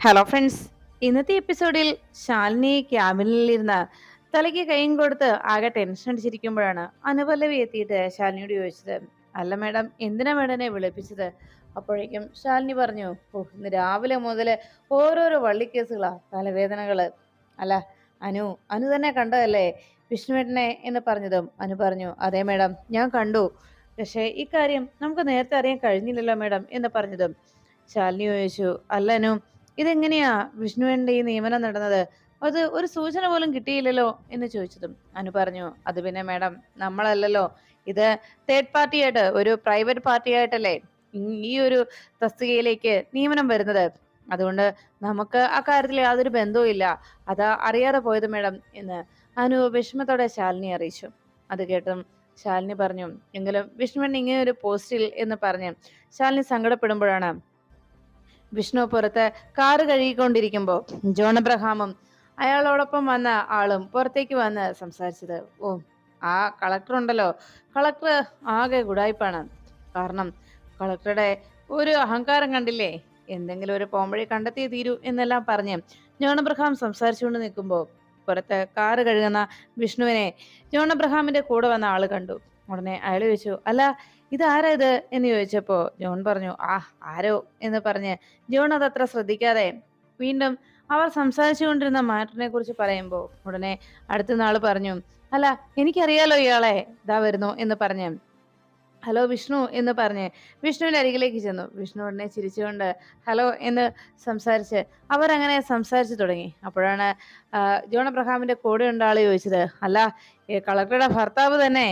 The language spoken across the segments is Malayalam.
ഹലോ ഫ്രണ്ട്സ് ഇന്നത്തെ എപ്പിസോഡിൽ ശാലിനി ക്യാബിനിലിരുന്ന് തലയ്ക്ക് കൈയും കൊടുത്ത് ആകെ ടെൻഷൻ അടിച്ചിരിക്കുമ്പോഴാണ് അനുപല്ലവി എത്തിയിട്ട് ശാലിനിയോട് ചോദിച്ചത് അല്ല മേഡം എന്തിനാ മേഡനെ വിളിപ്പിച്ചത്? അപ്പോഴേക്കും ശാലിനി പറഞ്ഞു ഓ ഇന്ന് രാവിലെ മുതൽ ഓരോരോ വള്ളിക്കേസുകളാ തലവേദനകൾ അല്ല അനു അനു തന്നെ കണ്ടതല്ലേ വിഷ്ണുവേട്ടനെ? എന്ന് പറഞ്ഞതും അനു പറഞ്ഞു അതെ മേഡം ഞാൻ കണ്ടു. പക്ഷേ ഇക്കാര്യം നമുക്ക് നേരത്തെ അറിയാൻ കഴിഞ്ഞില്ലല്ലോ മേഡം എന്ന് പറഞ്ഞതും ശാലിനി ചോദിച്ചു അല്ല അനു ഇതെങ്ങനെയാ വിഷ്ണുവിന്റെ ഈ നിയമനം നടന്നത്? അത് ഒരു സൂചന പോലും കിട്ടിയില്ലല്ലോ എന്ന് ചോദിച്ചതും അനു പറഞ്ഞു അത് പിന്നെ മാഡം നമ്മളല്ലല്ലോ. ഇത് തേർഡ് പാർട്ടി ആയിട്ട് ഒരു പ്രൈവറ്റ് പാർട്ടി ആയിട്ടല്ലേ ഈ- ഒരു തസ്തികയിലേക്ക് നിയമനം വരുന്നത്. അതുകൊണ്ട് നമുക്ക് ആ കാര്യത്തിൽ യാതൊരു ബന്ധവും ഇല്ല. അത് അറിയാതെ പോയത് മാഡം എന്ന് അനു വിഷമത്തോടെ ശാലിനി അറിയിച്ചു. അത് കേട്ടും ശാലിനി പറഞ്ഞു എങ്കിലും വിഷ്ണുവൻ ഇങ്ങനെ ഒരു പോസ്റ്റിൽ എന്ന് പറഞ്ഞ് ശാലിനി സങ്കടപ്പെടുമ്പോഴാണ് വിഷ്ണു പുറത്ത് കാറ് കഴുകിക്കൊണ്ടിരിക്കുമ്പോൾ ജോൺ അബ്രഹാമും അയാളോടൊപ്പം വന്ന ആളും പുറത്തേക്ക് വന്ന് സംസാരിച്ചത് ഓ ആ കളക്ടർ ഉണ്ടല്ലോ. കളക്ടർ ആകെ ഗുഡായിപ്പാണ്. കാരണം കളക്ടറുടെ ഒരു അഹങ്കാരം കണ്ടില്ലേ? എന്തെങ്കിലും ഒരു പോംവഴി കണ്ടെത്തിയേ തീരൂ എന്നെല്ലാം പറഞ്ഞ് ജോൺ അബ്രഹാം സംസാരിച്ചുകൊണ്ട് നിൽക്കുമ്പോൾ പുറത്ത് കാറ് കഴുകുന്ന വിഷ്ണുവിനെ ജോൺ അബ്രഹാമിന്റെ കൂടെ വന്ന ആൾ കണ്ടു. ഉടനെ അയാൾ ചോദിച്ചു അല്ല ഇതാരാ ഇത്? എന്ന് ചോദിച്ചപ്പോ ജോൺ പറഞ്ഞു ആ ആരോ? എന്ന് പറഞ്ഞ് ജോൺ അതത്ര ശ്രദ്ധിക്കാതെ വീണ്ടും അവർ സംസാരിച്ചുകൊണ്ടിരുന്ന മാറ്ററിനെ കുറിച്ച് പറയുമ്പോൾ ഉടനെ അടുത്ത നാൾ പറഞ്ഞു അല്ല എനിക്കറിയാലോ ഇയാളെ ഇതാ വരുന്നു എന്ന് പറഞ്ഞ് ഹലോ വിഷ്ണു എന്ന് പറഞ്ഞ് വിഷ്ണുവിന്റെ അരികിലേക്ക് ചെന്നു. വിഷ്ണു ഉടനെ ചിരിച്ചുകൊണ്ട് ഹലോ എന്ന് സംസാരിച്ച് അവരങ്ങനെ സംസാരിച്ചു തുടങ്ങി. അപ്പോഴാണ് ജോൺ അബ്രഹാമിന്റെ കൂടെ ഉണ്ട ആൾ ചോദിച്ചത് അല്ല കളക്ടറുടെ ഭർത്താവ് തന്നെ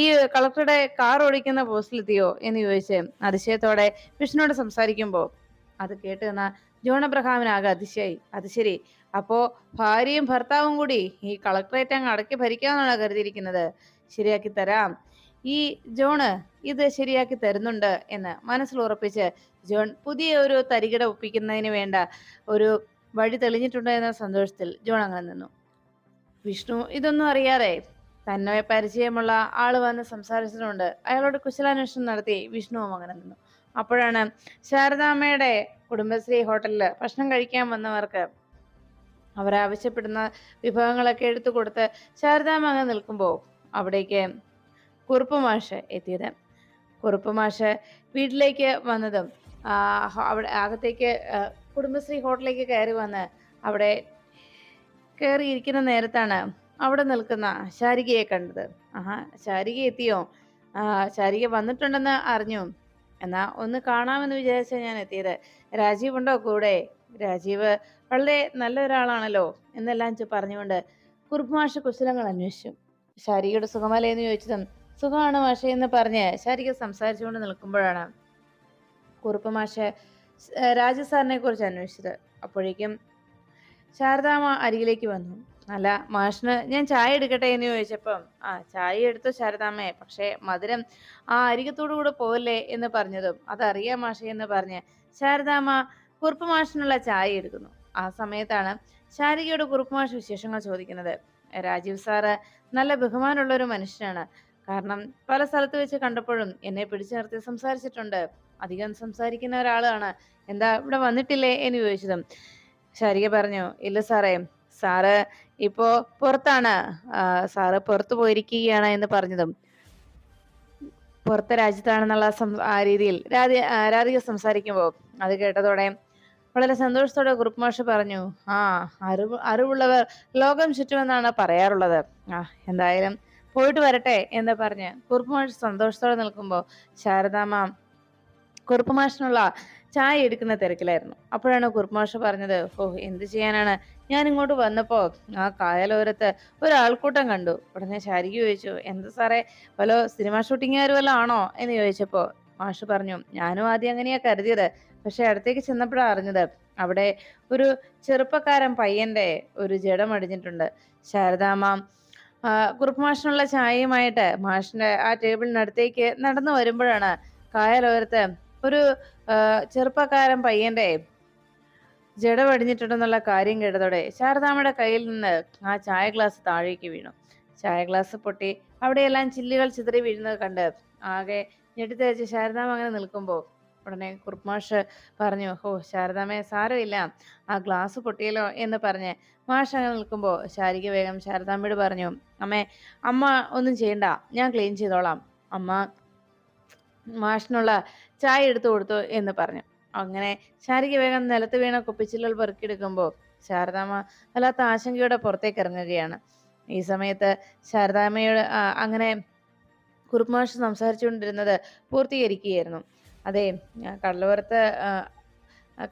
ഈ കളക്ടറുടെ കാർ ഓടിക്കുന്ന പോസ്റ്റിലെത്തിയോ? എന്ന് ചോദിച്ച് അതിശയത്തോടെ വിഷ്ണുവോട് സംസാരിക്കുമ്പോൾ അത് കേട്ട് നിന്ന ജോൺ അബ്രഹാമിനാകെ അതിശയായി. അത് ശരി അപ്പോൾ ഭാര്യയും ഭർത്താവും കൂടി ഈ കളക്ടറേറ്റ് അങ്ങ് അടക്കി ഭരിക്കാമെന്നാണ് കരുതിയിരിക്കുന്നത്? ശരിയാക്കി തരാം. ഈ ജോണ് ഇത് ശരിയാക്കി തരുന്നുണ്ട് എന്ന് മനസ്സിൽ ഉറപ്പിച്ച് ജോൺ പുതിയ ഒരു തരികിട ഒപ്പിക്കുന്നതിന് വേണ്ട ഒരു വഴി തെളിഞ്ഞിട്ടുണ്ട് എന്ന സന്തോഷത്തിൽ ജോൺ അങ്ങനെ നിന്നു. വിഷ്ണു ഇതൊന്നും അറിയാതെ തന്നെ പരിചയമുള്ള ആൾ വന്ന് സംസാരിച്ചിട്ടുണ്ട്. അയാളോട് കുശലാന്വേഷണം നടത്തി വിഷ്ണുവും അങ്ങനെ നിന്നു. അപ്പോഴാണ് ശാരദാമ്മയുടെ കുടുംബശ്രീ ഹോട്ടലിൽ ഭക്ഷണം കഴിക്കാൻ വന്നവർക്ക് അവർ ആവശ്യപ്പെടുന്ന വിഭവങ്ങളൊക്കെ എടുത്തു കൊടുത്ത് ശാരദാമ്മ അങ്ങനെ നിൽക്കുമ്പോൾ അവിടേക്ക് കുറുപ്പ് മാഷ് എത്തിയത്. കുറുപ്പ് മാഷ് വീട്ടിലേക്ക് വന്നതും അവിടെ അകത്തേക്ക് കുടുംബശ്രീ ഹോട്ടലിലേക്ക് കയറി വന്ന് അവിടെ കയറിയിരിക്കുന്ന നേരത്താണ് അവിടെ നിൽക്കുന്ന ശാരികയെ കണ്ടത്. ആഹാ ശാരിക എത്തിയോ? ശാരിക വന്നിട്ടുണ്ടെന്ന് അറിഞ്ഞു. എന്നാ ഒന്ന് കാണാമെന്ന് വിചാരിച്ച ഞാൻ എത്തിയത്. രാജീവ് ഉണ്ടോ കൂടെ? രാജീവ് വളരെ നല്ല ഒരാളാണല്ലോ എന്നെല്ലാം പറഞ്ഞുകൊണ്ട് കുറുപ്പ് മാഷ് കുശലങ്ങൾ അന്വേഷിച്ചു. ശാരികയുടെ സുഖമല്ലേ എന്ന് ചോദിച്ചതും സുഖമാണ് മാഷെ എന്ന് പറഞ്ഞ് ശാരിക സംസാരിച്ചുകൊണ്ട് നിൽക്കുമ്പോഴാണ് കുറുപ്പ് മാഷ് രാജു സാറിനെ കുറിച്ച് അന്വേഷിച്ചത്. അപ്പോഴേക്കും ശാരദാമ്മ അരികിലേക്ക് വന്നു. അല്ല മാഷിന് ഞാൻ ചായ എടുക്കട്ടെ എന്ന് ചോദിച്ചപ്പം ആ ചായ എടുത്തു ശാരദാമ്മയെ പക്ഷേ മധുരം ആ അരികത്തോടു കൂടെ പോവല്ലേ എന്ന് പറഞ്ഞതും അതറിയാം മാഷെ എന്ന് പറഞ്ഞ് ശാരദാമ്മ കുറുപ്പ് മാഷിനുള്ള ചായ എടുക്കുന്നു. ആ സമയത്താണ് ശാരികയോട് കുറുപ്പ് മാഷ് വിശേഷങ്ങൾ ചോദിക്കുന്നത്. രാജീവ് സാറ് നല്ല ബഹുമാനമുള്ള ഒരു മനുഷ്യനാണ്. കാരണം പല സ്ഥലത്ത് വെച്ച് കണ്ടപ്പോഴും എന്നെ പിടിച്ചു നിർത്തി സംസാരിച്ചിട്ടുണ്ട്. അധികം സംസാരിക്കുന്ന ഒരാളാണ്. എന്താ ഇവിടെ വന്നിട്ടില്ലേ എന്ന് ചോദിച്ചതും. ശാരിക പറഞ്ഞു ഇല്ല സാറേ സാറ് ഇപ്പോ പുറത്താണ്. സാറ് പുറത്തു പോയിരിക്കുകയാണ് എന്ന് പറഞ്ഞതും. പുറത്തെ രാജ്യത്താണെന്നുള്ള ആ രീതിയിൽ രാധി രാധിക സംസാരിക്കുമ്പോൾ അത് കേട്ടതോടെ വളരെ സന്തോഷത്തോടെ ഗ്രൂപ്പ് മാഷ് പറഞ്ഞു ആ അറിവ് അറിവുള്ളവർ ലോകം ചുറ്റുമെന്നാണ് പറയാറുള്ളത്. ആ എന്തായാലും പോയിട്ട് വരട്ടെ എന്ന് പറഞ്ഞ് കുറുപ്പ് മാഷ് സന്തോഷത്തോടെ നിൽക്കുമ്പോൾ ശാരദാമ്മ കുറുപ്പ് മാഷിനുള്ള ചായ എടുക്കുന്ന തിരക്കിലായിരുന്നു. അപ്പോഴാണ് കുറുപ്പ് മാഷ് പറഞ്ഞത് ഓ എന്ത് ചെയ്യാനാണ്? ഞാൻ ഇങ്ങോട്ട് വന്നപ്പോൾ ആ കായലോരത്ത് ഒരാൾക്കൂട്ടം കണ്ടു. ഉടനെ ശാരിക്ക് ചോദിച്ചു എന്താ സാറേ വല്ലോ സിനിമ ഷൂട്ടിങ്ങുകാർ വല്ല ആണോ? എന്ന് ചോദിച്ചപ്പോൾ മാഷ് പറഞ്ഞു ഞാനും ആദ്യം അങ്ങനെയാ കരുതിയത്. പക്ഷെ അടുത്തേക്ക് ചെന്നപ്പോഴാണ് അറിഞ്ഞത് അവിടെ ഒരു ചെറുപ്പക്കാരൻ പയ്യന്റെ ഒരു ജഡം അടിഞ്ഞിട്ടുണ്ട്. ശാരദാമ്മ കുറുപ്പ് മാഷിനുള്ള ചായയുമായിട്ട് മാഷിന്റെ ആ ടേബിളിനടുത്തേക്ക് നടന്നു വരുമ്പോഴാണ് കായലോരത്ത് ഒരു ചെറുപ്പക്കാരൻ പയ്യന്റെ ജഡ പടിഞ്ഞിട്ടുണ്ടെന്നുള്ള കാര്യം കേട്ടതോടെ ശാരദാമ്മയുടെ കയ്യിൽ നിന്ന് ആ ചായ ഗ്ലാസ് താഴേക്ക് വീണു. ചായ ഗ്ലാസ് പൊട്ടി അവിടെയെല്ലാം ചില്ലുകൾ ചിതറി വീഴുന്നത് കണ്ട് ആകെ ഞെട്ടിത്തരച്ച് ശാരദാമ്മ അങ്ങനെ നിൽക്കുമ്പോൾ ഉടനെ കുറുപ്പ്മാഷ് പറഞ്ഞു ഹോ ശാരദാമ്മേ സാരമില്ല. ആ ഗ്ലാസ് പൊട്ടിയല്ലോ എന്ന് പറഞ്ഞ് മാഷ് അങ്ങനെ നിൽക്കുമ്പോൾ ശാരിക വേഗം ശാരദാമ്മയോട് പറഞ്ഞു അമ്മേ അമ്മ ഒന്നും ചെയ്യണ്ട. ഞാൻ ക്ലീൻ ചെയ്തോളാം. അമ്മ മാഷിനുള്ള ചായ എടുത്തു കൊടുത്തു എന്ന് പറഞ്ഞു. അങ്ങനെ ശാരിക വേഗം നിലത്ത് വീണ കുപ്പിച്ചില്ലുകൾ പെറുക്കിയെടുക്കുമ്പോൾ ശാരദാമ്മ വല്ലാത്ത ആശങ്കയോടെ പുറത്തേക്ക് ഇറങ്ങുകയാണ്. ഈ സമയത്ത് ശാരദാമ്മയോട് അങ്ങനെ അങ്ങനെ കുറുപ്പ്മാഷ് സംസാരിച്ചുകൊണ്ടിരുന്നത് പൂർത്തീകരിക്കുകയായിരുന്നു. അതെ കടലോരത്ത്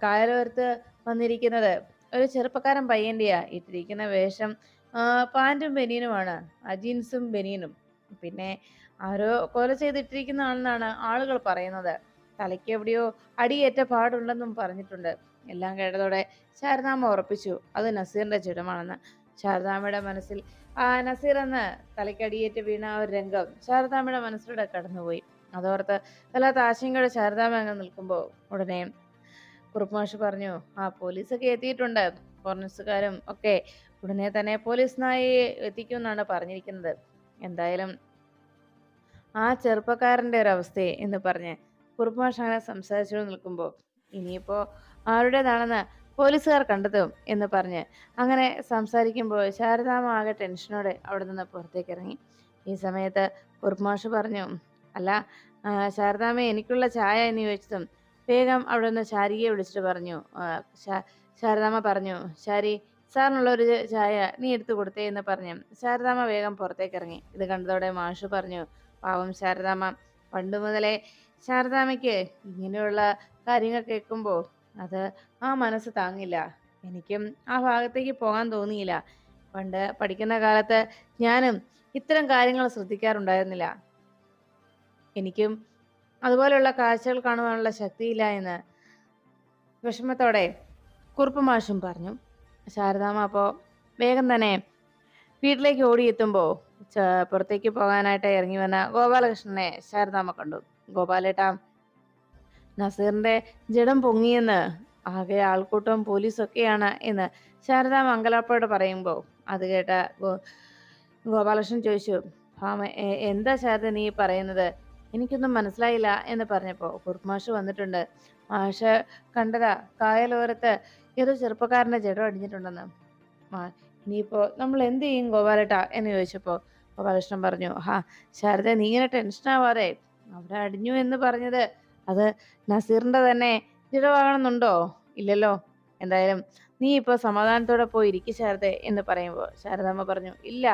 കായലോരത്ത് വന്നിരിക്കുന്നത് ഒരു ചെറുപ്പക്കാരൻ പയ്യന്റെയാ ഇട്ടിരിക്കുന്ന വേഷം പാന്റും ബനിയനുമാണ് ആ ജീൻസും ബനിയനും. പിന്നെ ആരോ കൊല ചെയ്തിട്ടിരിക്കുന്ന ആളെന്നാണ് ആളുകൾ പറയുന്നത്. തലയ്ക്ക് എവിടെയോ അടിയേറ്റ പാടുണ്ടെന്നും പറഞ്ഞിട്ടുണ്ട്. എല്ലാം കേട്ടതോടെ ശാരദാമ്മ ഉറപ്പിച്ചു അത് നസീറിന്റെ ചുരമാണെന്ന് ശാരദാമ്മയുടെ മനസ്സിൽ ആ നസീർ എന്ന് തലയ്ക്കടിയേറ്റ് വീണ ആ ഒരു രംഗം ശാരദാമ്മയുടെ മനസ്സിലൂടെ കടന്നുപോയി. അതോർത്ത് വല്ലാത്ത ആശങ്കയോടെ ശാരദാമ്മ അങ്ങ് നിൽക്കുമ്പോൾ ഉടനെ കുറുപ്പുമാഷ് പറഞ്ഞു ആ പോലീസൊക്കെ എത്തിയിട്ടുണ്ട്. ഫോറൻസുകാരും ഒക്കെ ഉടനെ തന്നെ പോലീസ് നായയെ എത്തിക്കുമെന്നാണ് പറഞ്ഞിരിക്കുന്നത്. എന്തായാലും ആ ചെറുപ്പക്കാരന്റെ ഒരു അവസ്ഥയെ എന്ന് പറഞ്ഞ് കുറുപ്പുമാഷ് അങ്ങനെ സംസാരിച്ചുകൊണ്ട് നിൽക്കുമ്പോൾ ഇനിയിപ്പോൾ ആരുടേതാണെന്ന് പോലീസുകാർ കണ്ടെത്തും എന്ന് പറഞ്ഞ് അങ്ങനെ സംസാരിക്കുമ്പോൾ ശാരദാമ്മ ആകെ ടെൻഷനോടെ അവിടെ നിന്ന് പുറത്തേക്ക് ഇറങ്ങി. ഈ സമയത്ത് കുറുപ്പുമാഷ് പറഞ്ഞു അല്ല ശാരദാമ്മ എനിക്കുള്ള ചായ എന്ന് ചോദിച്ചതും വേഗം അവിടെ നിന്ന് ശാരികയെ വിളിച്ചിട്ട് പറഞ്ഞു. ശാരദാമ്മ പറഞ്ഞു ശാരി സാറിനുള്ള ഒരു ചായ നീ എടുത്തു കൊടുത്തേ എന്ന് പറഞ്ഞു. ശാരദാമ്മ വേഗം പുറത്തേക്ക് ഇറങ്ങി ഇത് കണ്ടതോടെ മാഷു പറഞ്ഞു പാവം ശാരദാമ്മ പണ്ട് മുതലേ ശാരദാമ്മയ്ക്ക് ഇങ്ങനെയുള്ള കാര്യങ്ങൾ കേൾക്കുമ്പോൾ അത് ആ മനസ്സ് താങ്ങില്ല. എനിക്കും ആ ഭാഗത്തേക്ക് പോകാൻ തോന്നിയില്ല. പണ്ട് പഠിക്കുന്ന കാലത്ത് ഞാനും ഇത്തരം കാര്യങ്ങൾ ശ്രദ്ധിക്കാറുണ്ടായിരുന്നില്ല. എനിക്കും അതുപോലെയുള്ള കാഴ്ചകൾ കാണുവാനുള്ള ശക്തിയില്ല എന്ന് വിഷമത്തോടെ കുറുപ്പ് മാഷും പറഞ്ഞു. ശാരദാമ്മ അപ്പോൾ വേഗം തന്നെ വീട്ടിലേക്ക് ഓടിയെത്തുമ്പോൾ പുറത്തേക്ക് പോകാനായിട്ട് ഇറങ്ങി വന്ന ഗോപാലകൃഷ്ണനെ ശാരദാമ്മ കണ്ടു. ഗോപാലേട്ട നസീറിന്റെ ജഡം പൊങ്ങിയെന്ന് ആകെ ആൾക്കൂട്ടവും പോലീസൊക്കെയാണ് എന്ന് ശാരദാമ്മ അങ്കലാപ്പോട് പറയുമ്പോൾ അത് കേട്ട ഗോപാലകൃഷ്ണൻ ചോദിച്ചു ഭാമ എന്താ ശാരദ നീ പറയുന്നത്? എനിക്കൊന്നും മനസ്സിലായില്ല എന്ന് പറഞ്ഞപ്പോൾ കുർക്കുമാഷ് വന്നിട്ടുണ്ട്. മാഷ് കണ്ടതാ കായലോരത്ത് ഏതോ ചെറുപ്പക്കാരന്റെ ജഡം അടിഞ്ഞിട്ടുണ്ടെന്ന്. മാ ഇനിയിപ്പോ നമ്മൾ എന്ത് ചെയ്യും ഗോപാലേട്ടാ എന്ന് ചോദിച്ചപ്പോൾ ഗോപാലകൃഷ്ണൻ പറഞ്ഞു ഹാ ശാരദ നീ ഇങ്ങനെ ടെൻഷൻ ആവാതെ അവിടെ അടിഞ്ഞു എന്ന് പറഞ്ഞത് അത് നസീറിന്റെ തന്നെ ജഡമാകണമെന്നുണ്ടോ? ഇല്ലല്ലോ. എന്തായാലും നീ ഇപ്പൊ സമാധാനത്തോടെ പോയി ഇരിക്കും ശാരദ എന്ന് പറയുമ്പോൾ ശാരദമ്മ പറഞ്ഞു ഇല്ല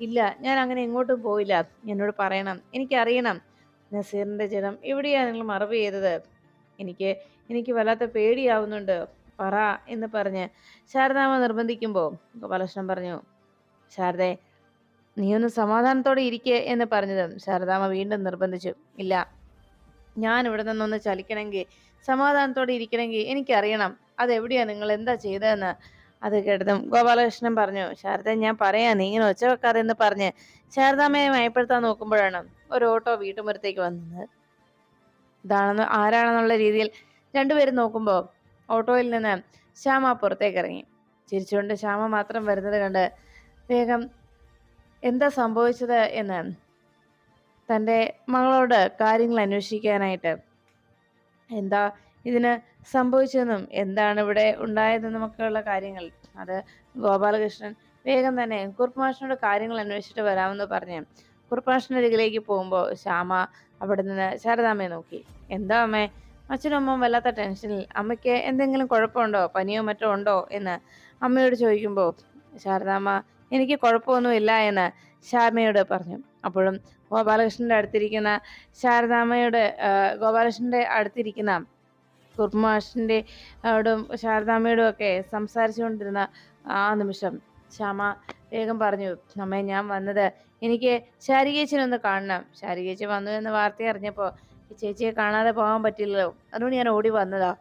ഇല്ല ഞാൻ അങ്ങനെ എങ്ങോട്ടും പോയില്ല. എന്നോട് പറയണം എനിക്കറിയണം. നസീറിന്റെ ജനം. എവിടെയാണ് നിങ്ങൾ മറവ് ചെയ്തത്? എനിക്ക് എനിക്ക് വല്ലാത്ത പേടിയാവുന്നുണ്ട്. പറ എന്ന് പറഞ്ഞ് ശാരദാമ്മ നിർബന്ധിക്കുമ്പോൾ ഗോപാലകൃഷ്ണൻ പറഞ്ഞു. ശാരദേ നീ ഒന്ന് സമാധാനത്തോടെ ഇരിക്കേ എന്ന് പറഞ്ഞതും ശാരദാമ്മ വീണ്ടും നിർബന്ധിച്ചു. ഇല്ല ഞാൻ ഇവിടെ നിന്നൊന്ന് ചലിക്കണമെങ്കിൽ സമാധാനത്തോടെ ഇരിക്കണമെങ്കിൽ എനിക്കറിയണം. അതെവിടെയാണ് നിങ്ങൾ എന്താ ചെയ്തതെന്ന്. അത് കേട്ടതും ഗോപാലകൃഷ്ണൻ പറഞ്ഞു ശാരദ ഞാൻ പറയാ നീ ഇങ്ങനെ ഒച്ച വെക്കാതെ എന്ന് പറഞ്ഞ് ശാരദാമ്മയെ മയപ്പെടുത്താൻ നോക്കുമ്പോഴാണ് ഒരു ഓട്ടോ വീട്ടുമുറത്തേക്ക് വന്നത്. ഇതാണെന്ന് ആരാണെന്നുള്ള രീതിയിൽ രണ്ടുപേരും നോക്കുമ്പോൾ ഓട്ടോയിൽ നിന്ന് ശ്യാമ പുറത്തേക്ക് ഇറങ്ങി. ചിരിച്ചുകൊണ്ട് ശ്യാമ മാത്രം വരുന്നത് കണ്ട് വേഗം എന്താ സംഭവിച്ചത്? എന്ന് തന്റെ മകളോട് കാര്യങ്ങൾ അന്വേഷിക്കാനായിട്ട് എന്താ ഇതിന് സംഭവിച്ചതെന്നും എന്താണ് ഇവിടെ ഉണ്ടായതെന്നും ഒക്കെയുള്ള കാര്യങ്ങൾ അത് ഗോപാലകൃഷ്ണൻ വേഗം തന്നെ കുറുപ്പാഷനോട് കാര്യങ്ങൾ അന്വേഷിച്ചിട്ട് വരാമെന്ന് പറഞ്ഞ്. അരികിലേക്ക് പോകുമ്പോൾ ശ്യാമ അവിടെ നിന്ന് ശാരദാമ്മയെ നോക്കി. എന്താ അമ്മേ? അച്ഛനും അമ്മ വല്ലാത്ത ടെൻഷനിൽ അമ്മയ്ക്ക് എന്തെങ്കിലും കുഴപ്പമുണ്ടോ? പനിയോ മറ്റോ ഉണ്ടോ? എന്ന് അമ്മയോട് ചോദിക്കുമ്പോൾ ശാരദാമ്മ എനിക്ക് കുഴപ്പമൊന്നുമില്ല എന്ന് ശ്യാമയോട് പറഞ്ഞു. അപ്പോഴും ഗോപാലകൃഷ്ണന്റെ അടുത്തിരിക്കുന്ന ശാരദാമ്മയുടെ ഗോപാലകൃഷ്ണന്റെ അടുത്തിരിക്കുന്ന കുർമാഷിന്റെ ോടും ശാരദാമ്മയോടും ഒക്കെ സംസാരിച്ചുകൊണ്ടിരുന്ന ആ നിമിഷം ശ്യാമ വേഗം പറഞ്ഞു അമ്മേ ഞാൻ വന്നത് എനിക്ക് ശാരികേച്ചിനെ ഒന്ന് കാണണം. ശാരികേച്ചി വന്നു എന്ന വാർത്ത അറിഞ്ഞപ്പോൾ ചേച്ചിയെ കാണാതെ പോകാൻ പറ്റില്ലല്ലോ. അതുകൊണ്ട് ഞാൻ ഓടി വന്നതാ.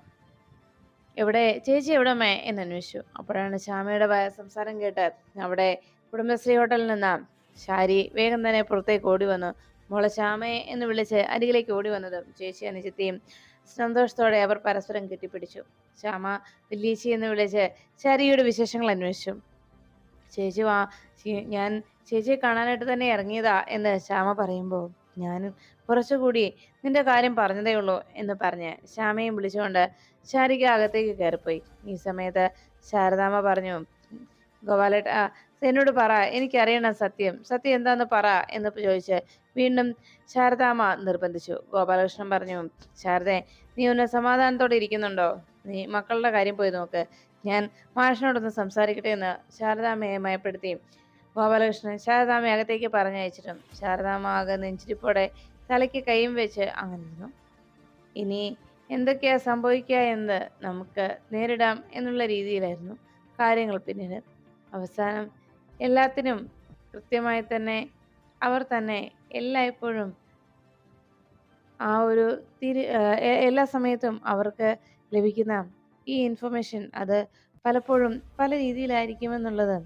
എവിടെ? ചേച്ചി എവിടെ മേ എന്ന് അന്വേഷിച്ചു. അപ്പോഴാണ് ശ്യാമയുടെ സംസാരം കേട്ട് അവിടെ കുടുംബശ്രീ ഹോട്ടലിൽ നിന്ന് ശാരി വേഗം തന്നെ പുറത്തേക്ക് ഓടി വന്നു. മോളെ ശ്യാമയെ എന്ന് വിളിച്ച് അരികിലേക്ക് ഓടി വന്നതും ചേച്ചി അനുജത്തെയും സന്തോഷത്തോടെ അവർ പരസ്പരം കെട്ടിപ്പിടിച്ചു. ശ്യാമ വല്യേച്ചി എന്ന് വിളിച്ച് ശാരിയുടെ വിശേഷങ്ങൾ അന്വേഷിച്ചു. ചേച്ചി വാ ഞാൻ ചേച്ചിയെ കാണാനായിട്ട് തന്നെ ഇറങ്ങിയതാ എന്ന് ശ്യാമ പറയുമ്പോൾ ഞാൻ കുറച്ചുകൂടി നിന്റെ കാര്യം പറഞ്ഞതേ ഉള്ളൂ എന്ന് പറഞ്ഞ് ശ്യാമയും വിളിച്ചുകൊണ്ട് ശാരിക അകത്തേക്ക് കയറിപ്പോയി. ഈ സമയത്ത് ശാരദാമ്മ പറഞ്ഞു ഗോപാലേട്ട എന്നോട് പറ എനിക്കറിയണം സത്യം. സത്യം എന്താന്ന് പറ എന്ന് ചോദിച്ച് വീണ്ടും ശാരദാമ്മ നിർബന്ധിച്ചു. ഗോപാലകൃഷ്ണൻ പറഞ്ഞു ശാരദെ നീ ഒന്ന് സമാധാനത്തോടെ ഇരിക്കുന്നുണ്ടോ? നീ മക്കളുടെ കാര്യം പോയി നോക്ക്. ഞാൻ മാഷിനോടൊന്ന് സംസാരിക്കട്ടെ എന്ന് ശാരദാമ്മയെ മയപ്പെടുത്തി. ഗോപാലകൃഷ്ണൻ ശാരദാമ്മ അകത്തേക്ക് പറഞ്ഞയച്ചിട്ടും ശാരദാമ്മ ആകെ നെഞ്ചിരിപ്പോടെ തലയ്ക്ക് കൈയും വെച്ച് അങ്ങനെ നിന്നു ഇനി എന്തൊക്കെയാ സംഭവിക്കുക എന്ന് നമുക്ക് നേരിടാം എന്നുള്ള രീതിയിലായിരുന്നു കാര്യങ്ങൾ പിന്നീട്. അവസാനം എല്ലാത്തിനും കൃത്യമായി തന്നെ അവർ തന്നെ എല്ലായ്പ്പോഴും ആ ഒരു തിരി എല്ലാ സമയത്തും അവർക്ക് ലഭിക്കുന്ന ഈ ഇൻഫർമേഷൻ അത് പലപ്പോഴും പല രീതിയിലായിരിക്കുമെന്നുള്ളത്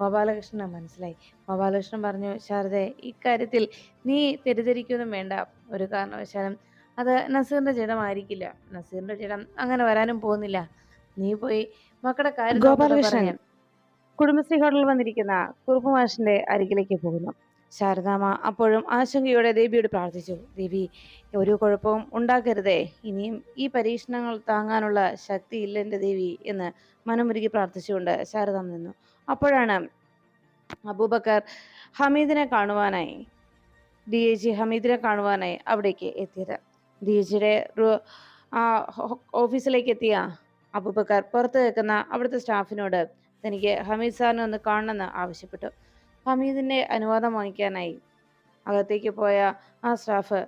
ഗോപാലകൃഷ്ണന് മനസ്സിലായി. ഗോപാലകൃഷ്ണൻ പറഞ്ഞു ശാരദെ ഇക്കാര്യത്തിൽ നീ തെറ്റിദ്ധരിക്കൊന്നും വേണ്ട. ഒരു കാരണവശാലും അത് നസീറിന്റെ ജഡമായിരിക്കില്ല. നസീറിന്റെ ജഡം അങ്ങനെ വരാനും പോകുന്നില്ല. നീ പോയി മക്കളുടെ കാര്യം ഗോപാലകൃഷ്ണൻ കുടുംബശ്രീ ഹോട്ടലിൽ വന്നിരിക്കുന്ന കുറുപ്പ് മാഷിന്റെ അരികിലേക്ക് പോകുന്നു. ശാരദാമ്മ അപ്പോഴും ആശങ്കയോടെ ദേവിയോട് പ്രാർത്ഥിച്ചു. ദേവി ഒരു കുഴപ്പവും ഉണ്ടാക്കരുതേ. ഇനിയും ഈ പരീക്ഷണങ്ങൾ താങ്ങാനുള്ള ശക്തി ഇല്ല എന്റെ ദേവി എന്ന് മനമുരുകി പ്രാർത്ഥിച്ചുകൊണ്ട് ശാരദാമ്മ നിന്നു. അപ്പോഴാണ് അബൂബക്കർ ഹമീദിനെ കാണുവാനായി ഡി എ ജി ഹമീദിനെ കാണുവാനായി അവിടേക്ക് എത്തിയത്. ഡി എ ജിയുടെ ഓഫീസിലേക്ക് എത്തിയ അബൂബക്കർ പുറത്ത് കേൾക്കുന്ന അവിടുത്തെ സ്റ്റാഫിനോട് തനിക്ക് ഹമീദ് സാറിനെ ഒന്ന് കാണണമെന്ന് ആവശ്യപ്പെട്ടു. ഹമീദിന്റെ അനുവാദം വാങ്ങിക്കാനായി അകത്തേക്ക് പോയ ആ സ്റ്റാഫ്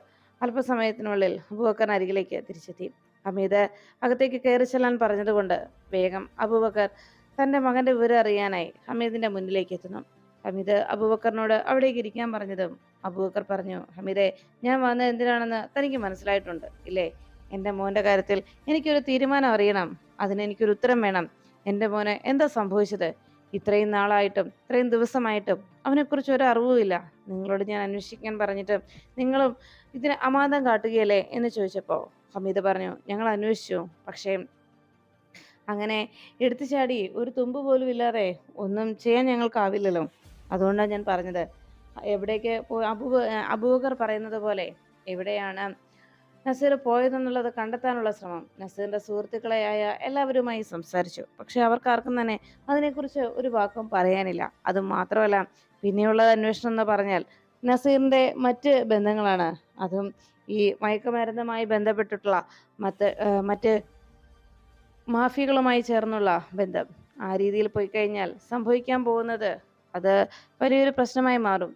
അല്പസമയത്തിനുള്ളിൽ അബൂബക്കർ അരികിലേക്ക് തിരിച്ചെത്തി. ഹമീദ് അകത്തേക്ക് കയറി ചെല്ലാൻ പറഞ്ഞതുകൊണ്ട് വേഗം അബൂബക്കർ തന്റെ മകന്റെ വിവരം അറിയാനായി ഹമീദിന്റെ മുന്നിലേക്ക് എത്തുന്നു. ഹമീദ് അബൂബക്കറിനോട് അവിടേക്ക് ഇരിക്കാൻ പറഞ്ഞതും അബൂബക്കർ പറഞ്ഞു ഹമീദെ ഞാൻ വന്നത് എന്തിനാണെന്ന് തനിക്ക് മനസ്സിലായിട്ടുണ്ട് ഇല്ലേ? എന്റെ മോന്റെ കാര്യത്തിൽ എനിക്കൊരു തീരുമാനം അറിയണം. അതിനെനിക്കൊരു ഉത്തരം വേണം. എന്റെ മോനെ എന്താ സംഭവിച്ചത്? ഇത്രയും നാളായിട്ടും ഇത്രയും ദിവസമായിട്ടും അവനെക്കുറിച്ച് ഒരു അറിവുമില്ല നിങ്ങളോട് ഞാൻ അന്വേഷിക്കാൻ പറഞ്ഞിട്ട് നിങ്ങളും ഇതിന് അമാന്തം കാട്ടുകയല്ലേ എന്ന് ചോദിച്ചപ്പോൾ ഹമീദ് പറഞ്ഞു ഞങ്ങൾ അന്വേഷിച്ചു. പക്ഷേ അങ്ങനെ എടുത്തു ചാടി ഒരു തുമ്പ് പോലും ഇല്ലാതെ ഒന്നും ചെയ്യാൻ ഞങ്ങൾക്കാവില്ലല്ലോ. അതുകൊണ്ടാണ് ഞാൻ പറഞ്ഞത്. എവിടേക്ക് അബൂ അബൂബക്കർ പറയുന്നത് പോലെ എവിടെയാണ് നസീർ പോയതെന്നുള്ളത് കണ്ടെത്താനുള്ള ശ്രമം. നസീറിന്റെ സുഹൃത്തുക്കളെയായ എല്ലാവരുമായി സംസാരിച്ചു. പക്ഷെ അവർക്കാർക്കും തന്നെ അതിനെക്കുറിച്ച് ഒരു വാക്കും പറയാനില്ല. അത് മാത്രമല്ല പിന്നെയുള്ളത് അന്വേഷണം എന്ന് പറഞ്ഞാൽ നസീറിന്റെ മറ്റ് ബന്ധങ്ങളാണ്. അതും ഈ മയക്കുമരുന്നുമായി ബന്ധപ്പെട്ടിട്ടുള്ള മറ്റ് മറ്റ് മാഫിയകളുമായി ചേർന്നുള്ള ബന്ധം. ആ രീതിയിൽ പോയി കഴിഞ്ഞാൽ സംഭവിക്കാൻ പോകുന്നത് അത് വലിയൊരു പ്രശ്നമായി മാറും.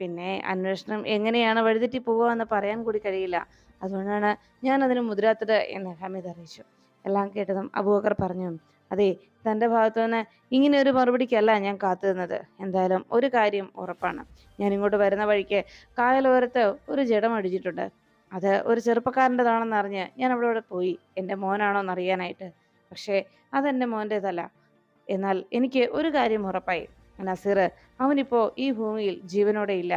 പിന്നെ അന്വേഷണം എങ്ങനെയാണ് വഴിതെറ്റി പോകുക എന്ന് പറയാൻ കൂടി കഴിയില്ല. അതുകൊണ്ടാണ് ഞാൻ അതിന് മുതിരാത്തത് എന്ന് ഹമീദ് അറിയിച്ചു. എല്ലാം കേട്ടതും അബൂബക്കർ പറഞ്ഞു അതെ തന്റെ ഭാഗത്തു നിന്ന് ഇങ്ങനെ ഒരു മറുപടിക്കല്ല ഞാൻ കാത്തുനിന്നത്. എന്തായാലും ഒരു കാര്യം ഉറപ്പാണ്. ഞാൻ ഇങ്ങോട്ട് വരുന്ന വഴിക്ക് കായലോരത്ത് ഒരു ജഡം അടിച്ചിട്ടുണ്ട്. അത് ഒരു ചെറുപ്പക്കാരന്റെതാണെന്ന് അറിഞ്ഞ് ഞാൻ അവിടെ ഇവിടെ പോയി. എന്റെ മോനാണോ എന്നറിയാനായിട്ട് പക്ഷേ അതെന്റെ മോന്റേതല്ല. എന്നാൽ എനിക്ക് ഒരു കാര്യം ഉറപ്പായി. നസീർ അവനിപ്പോൾ ഈ ഭൂമിയിൽ ജീവനോടെ ഇല്ല.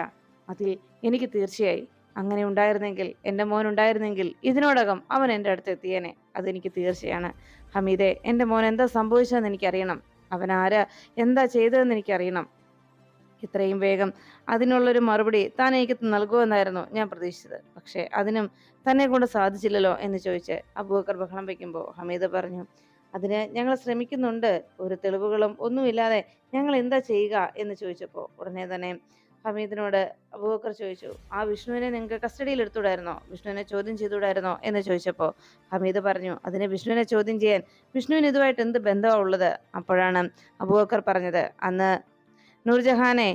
അതിൽ എനിക്ക് തീർച്ചയായി അങ്ങനെ ഉണ്ടായിരുന്നെങ്കിൽ എന്റെ മോൻ ഉണ്ടായിരുന്നെങ്കിൽ ഇതിനോടകം അവൻ എന്റെ അടുത്ത് എത്തിയേനെ. അതെനിക്ക് തീർച്ചയാണ്. ഹമീദെ എന്റെ മോൻ എന്താ സംഭവിച്ചതെന്ന് എനിക്കറിയണം. അവൻ ആരാ? എന്താ ചെയ്തതെന്ന് എനിക്കറിയണം. ഇത്രയും വേഗം അതിനുള്ളൊരു മറുപടി താൻ എനിക്ക് നൽകുമെന്നായിരുന്നു ഞാൻ പ്രതീക്ഷിച്ചത്. പക്ഷേ അതിനും തന്നെ കൊണ്ട് സാധിച്ചില്ലല്ലോ എന്ന് ചോദിച്ച് അബൂബക്കർ ബഹളം വയ്ക്കുമ്പോൾ ഹമീദ് പറഞ്ഞു അതിന് ഞങ്ങൾ ശ്രമിക്കുന്നുണ്ട്. ഒരു തെളിവുകളും ഒന്നുമില്ലാതെ ഞങ്ങൾ എന്താ ചെയ്യുക? എന്ന് ചോദിച്ചപ്പോൾ ഉടനെ തന്നെ ഹമീദിനോട് അബൂബക്കർ ചോദിച്ചു ആ വിഷ്ണുവിനെ നിങ്ങൾക്ക് കസ്റ്റഡിയിൽ എടുത്തുകൂടായിരുന്നോ? വിഷ്ണുവിനെ ചോദ്യം ചെയ്തുകൂടായിരുന്നോ? എന്ന് ചോദിച്ചപ്പോൾ ഹമീദ് പറഞ്ഞു അതിനെ വിഷ്ണുവിനെ ചോദ്യം ചെയ്യാൻ വിഷ്ണുവിന് ഇതുമായിട്ട് എന്ത് ബന്ധമാണ് ഉള്ളത്? അപ്പോഴാണ് അബൂബക്കർ പറഞ്ഞത് അന്ന് നൂർജഹാനെ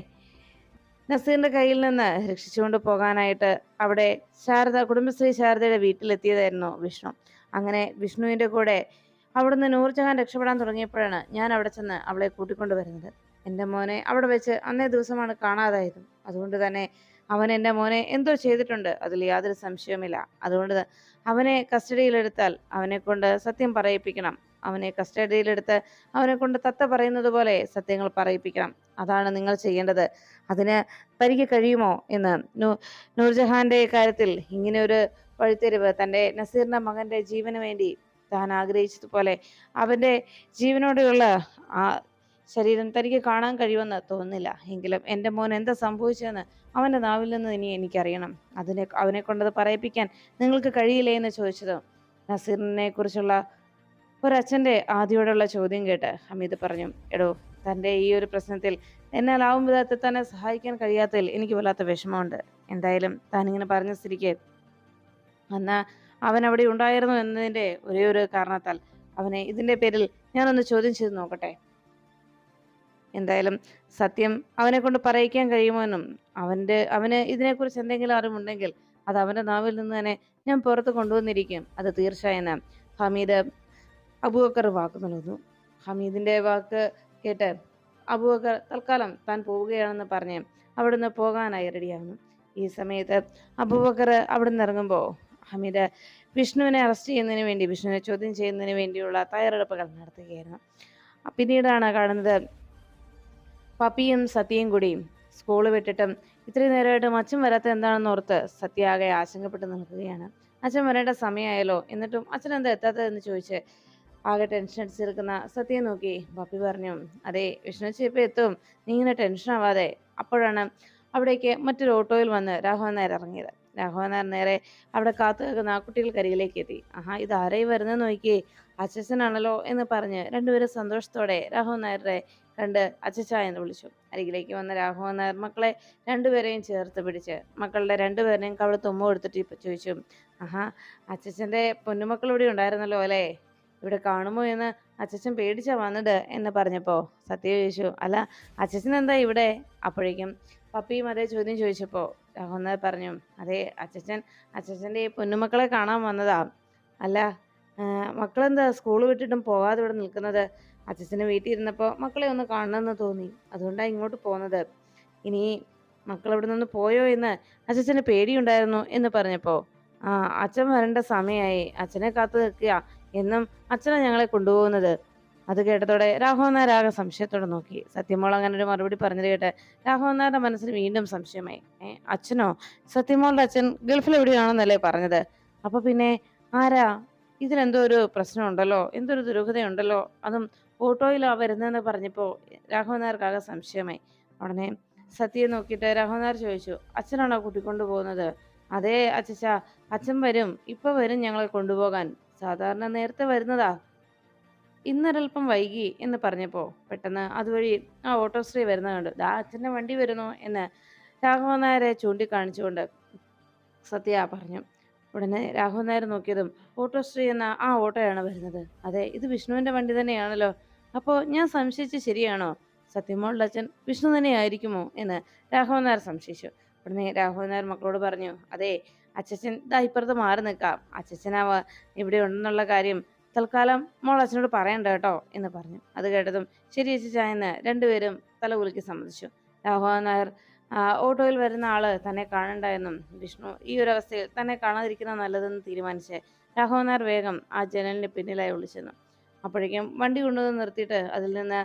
നസീറിന്റെ കയ്യിൽ നിന്ന് രക്ഷിച്ചുകൊണ്ട് പോകാനായിട്ട് അവിടെ ശാരദ കുടുംബശ്രീ ശാരദയുടെ വീട്ടിലെത്തിയതായിരുന്നു വിഷ്ണു. അങ്ങനെ വിഷ്ണുവിന്റെ കൂടെ അവിടുന്ന് നൂർജഹാൻ രക്ഷപ്പെടാൻ തുടങ്ങിയപ്പോഴാണ് ഞാൻ അവിടെ ചെന്ന് അവളെ കൂട്ടിക്കൊണ്ടു വരുന്നത് എന്റെ മോനെ അവിടെ വെച്ച് അന്നേ ദിവസമാണ് കാണാതായത്. അതുകൊണ്ട് തന്നെ അവൻ എന്റെ മോനെ എന്തോ ചെയ്തിട്ടുണ്ട്. അതിൽ യാതൊരു സംശയവുമില്ല. അതുകൊണ്ട് അവനെ കസ്റ്റഡിയിലെടുത്താൽ അവനെ കൊണ്ട് സത്യം പറയിപ്പിക്കണം. അവനെ കസ്റ്റഡിയിലെടുത്ത് അവനെ കൊണ്ട് തത്ത പറയുന്നത് പോലെ സത്യങ്ങൾ പറയിപ്പിക്കണം. അതാണ് നിങ്ങൾ ചെയ്യേണ്ടത്. അതിന് പരിക കഴിയുമോ എന്ന് നൂർജഹാന്റെ കാര്യത്തിൽ ഇങ്ങനെ ഒരു വഴിത്തിരിവ് തന്റെ നസീറിന്റെ മകന്റെ ജീവന് വേണ്ടി താൻ ആഗ്രഹിച്ചതുപോലെ അവന്റെ ജീവനോടെയുള്ള ആ ശരീരം തനിക്ക് കാണാൻ കഴിയുമെന്ന് തോന്നുന്നില്ല. എങ്കിലും എന്റെ മോൻ എന്താ സംഭവിച്ചതെന്ന് അവന്റെ നാവിൽ നിന്ന് ഇനി എനിക്കറിയണം. അതിനെ അവനെ കൊണ്ടത് പറയിപ്പിക്കാൻ നിങ്ങൾക്ക് കഴിയില്ലേ എന്ന് ചോദിച്ചത് നസീറിനെ കുറിച്ചുള്ള ഒരച്ഛന്റെ ആദ്യയോടുള്ള ചോദ്യം കേട്ട് ഹമീദ് പറഞ്ഞു എടോ തന്റെ ഈ ഒരു പ്രശ്നത്തിൽ എന്നാലാവും വിധത്തിൽ തന്നെ സഹായിക്കാൻ കഴിയാത്തതിൽ എനിക്ക് വല്ലാത്ത വിഷമമുണ്ട്. എന്തായാലും താനിങ്ങനെ പറഞ്ഞ സ്ഥിതിക്ക് അന്ന് അവൻ അവിടെ ഉണ്ടായിരുന്നു എന്നതിന്റെ ഒരേ ഒരു കാരണത്താൽ അവനെ ഇതിന്റെ പേരിൽ ഞാനൊന്ന് ചോദ്യം ചെയ്ത് നോക്കട്ടെ? എന്തായാലും സത്യം അവനെ കൊണ്ട് പറയിക്കാൻ കഴിയുമെന്നും അവന്റെ അവന് ഇതിനെക്കുറിച്ച് എന്തെങ്കിലും അറിവുണ്ടെങ്കിൽ അത് അവന്റെ നാവിൽ നിന്ന് തന്നെ ഞാൻ പുറത്ത് കൊണ്ടുവന്നിരിക്കും. അത് തീർച്ചയായും ഹമീദ് അബൂബക്കർ വാക്ക് നൽകുന്നു. ഹമീദിന്റെ വാക്ക് കേട്ട് അബൂബക്കർ തൽക്കാലം താൻ പോവുകയാണെന്ന് പറഞ്ഞ് അവിടുന്ന് പോകാനായി റെഡിയാകുന്നു ഈ സമയത്ത് അബൂബക്കർ അവിടെ നിന്ന് ഇറങ്ങുമ്പോൾ ഹമീദ് വിഷ്ണുവിനെ അറസ്റ്റ് ചെയ്യുന്നതിന് വേണ്ടി വിഷ്ണുവിനെ ചോദ്യം ചെയ്യുന്നതിന് വേണ്ടിയുള്ള തയ്യാറെടുപ്പുകൾ നടത്തുകയായിരുന്നു. പിന്നീടാണ് കാണുന്നത് പപ്പിയും സത്യയും കൂടി സ്കൂൾ വിട്ടിട്ടും ഇത്രയും നേരമായിട്ടും അച്ഛൻ വരാത്ത എന്താണെന്ന് ഓർത്ത് സത്യ ആകെ ആശങ്കപ്പെട്ട് നിൽക്കുകയാണ്. അച്ഛൻ വരേണ്ട സമയമായല്ലോ? എന്നിട്ടും അച്ഛൻ എന്താ എത്താത്തതെന്ന് ചോദിച്ച് ആകെ ടെൻഷൻ അടിച്ചിരിക്കുന്ന സത്യയെ നോക്കി പപ്പി പറഞ്ഞു അതെ വിഷ്ണു ഇപ്പം എത്തും. നീ ഇങ്ങനെ ടെൻഷൻ ആവാതെ. അപ്പോഴാണ് അവിടേക്ക് മറ്റൊരു ഓട്ടോയിൽ വന്ന് രാഘവൻ നായർ ഇറങ്ങിയത്. രാഘവൻ നായർ നേരെ അവിടെ കാത്തു നിൽക്കുന്ന ആ കുട്ടികൾക്കരികിലേക്ക് എത്തി. ആഹാ ഇത് ആരെയും വരുന്നത് നോക്കി അച്ഛനാണല്ലോ എന്ന് പറഞ്ഞ് രണ്ടുപേരും സന്തോഷത്തോടെ രാഘവൻ നായരുടെ കണ്ട് അച്ചച്ച എന്ന് വിളിച്ചു. അരികിലേക്ക് വന്ന രാഘവൻ നായർ മക്കളെ രണ്ടുപേരെയും ചേർത്ത് പിടിച്ച് മക്കളുടെ രണ്ടുപേരെയും കവിടെ തുമ്മ കൊടുത്തിട്ട് ഇപ്പൊ ചോദിച്ചു ആഹാ അച്ചച്ചന്റെ പൊന്നുമക്കൾ ഇവിടെ ഉണ്ടായിരുന്നല്ലോ അല്ലേ? ഇവിടെ കാണുമോ എന്ന് അച്ചച്ചൻ പേടിച്ചാ വന്നത്? എന്ന് പറഞ്ഞപ്പോൾ സത്യ ചോദിച്ചു അല്ല അച്ചച്ചൻ എന്താ ഇവിടെ? അപ്പോഴേക്കും പപ്പിയും അതേ ചോദ്യം ചോദിച്ചപ്പോൾ രാഘവൻ നായർ പറഞ്ഞു അതെ അച്ചച്ചൻ ഈ പൊന്നുമക്കളെ കാണാൻ വന്നതാ. അല്ല മക്കളെന്താ സ്കൂൾ വിട്ടിട്ടും പോകാതെ ഇവിടെ നിൽക്കുന്നത്? അച്ഛന് വീട്ടിൽ ഇരുന്നപ്പോൾ മക്കളെ ഒന്ന് കാണണമെന്ന് തോന്നി. അതുകൊണ്ടാണ് ഇങ്ങോട്ട് പോകുന്നത് ഇനി മക്കൾ ഇവിടെ നിന്ന് പോയോ എന്ന് അച്ഛച്ചന് പേടിയുണ്ടായിരുന്നു എന്ന് പറഞ്ഞപ്പോൾ ആ അച്ഛൻ വരേണ്ട സമയമായി. അച്ഛനെ കാത്തു നിൽക്കുക. എന്നും അച്ഛനെ ഞങ്ങളെ കൊണ്ടുപോകുന്നത്. അത് കേട്ടതോടെ ആകെ സംശയത്തോടെ നോക്കി. സത്യമോൾ അങ്ങനെ ഒരു മറുപടി പറഞ്ഞത് കേട്ട് രാഘവൻ നായരുടെ മനസ്സിൽ വീണ്ടും സംശയമായി. ഏ അച്ഛനോ? സത്യമോളുടെ അച്ഛൻ ഗൾഫിൽ എവിടെയാണെന്നല്ലേ പറഞ്ഞത്? അപ്പൊ പിന്നെ ആരാ? ഇതിലെന്തോ ഒരു പ്രശ്നമുണ്ടല്ലോ? ഒരു ദുരൂഹതയുണ്ടല്ലോ? അതും ഓട്ടോയിലാ വരുന്നതെന്ന് പറഞ്ഞപ്പോൾ രാഘവനാർക്കാകെ സംശയമായി. ഉടനെ സത്യയെ നോക്കിയിട്ട് രാഘവനാർ ചോദിച്ചു അച്ഛനാണോ കൂട്ടിക്കൊണ്ടു പോകുന്നത്? അതേ അച്ഛച്ച അച്ഛൻ വരും. ഇപ്പൊ വരും ഞങ്ങളെ കൊണ്ടുപോകാൻ. സാധാരണ നേരത്തെ വരുന്നതാ. ഇന്നൊരൽപ്പം വൈകി എന്ന് പറഞ്ഞപ്പോൾ പെട്ടെന്ന് അതുവഴി ആ ഓട്ടോശ്രീ വരുന്ന കണ്ടു. ദാ അച്ഛന്റെ വണ്ടി വരുന്നു എന്ന് രാഘവൻ നായരെ ചൂണ്ടിക്കാണിച്ചുകൊണ്ട് സത്യ പറഞ്ഞു. ഉടനെ രാഘവൻ നായർ നോക്കിയതും ഓട്ടോശ്രീ എന്ന ആ ഓട്ടോയാണ് വരുന്നത്. അതെ ഇത് വിഷ്ണുവിന്റെ വണ്ടി തന്നെയാണല്ലോ. അപ്പോൾ ഞാൻ സംശയിച്ച് ശരിയാണോ? സത്യമോളുടെ അച്ഛൻ വിഷ്ണു തന്നെയായിരിക്കുമോ എന്ന് രാഘവൻ നായർ സംശയിച്ചു. ഉടനെ രാഘവൻ നായർ മക്കളോട് പറഞ്ഞു അതെ അച്ഛൻ ഇതാ ഇപ്പുറത്ത് മാറി നിൽക്കാം. അച്ഛനാവ ഇവിടെ ഉണ്ടെന്നുള്ള കാര്യം തൽക്കാലം മോൾ അച്ഛനോട് പറയണ്ട കേട്ടോ എന്ന് പറഞ്ഞു. അത് കേട്ടതും ശരി അച്ഛച്ച എന്ന് രണ്ടുപേരും തല കുലുക്കി സമ്മതിച്ചു. രാഘവൻ നായർ ഓട്ടോയിൽ വരുന്ന ആൾ തന്നെ കാണണ്ട എന്നും വിഷ്ണു ഈ ഒരു അവസ്ഥയിൽ തന്നെ കാണാതിരിക്കുന്ന നല്ലതെന്ന് തീരുമാനിച്ച് രാഘവൻ നായർ വേഗം ആ ജനലിന് പിന്നിലായി വിളിച്ചെന്നു അപ്പോഴേക്കും വണ്ടി കൊണ്ടുവന്ന് നിർത്തിയിട്ട് അതിൽ നിന്ന്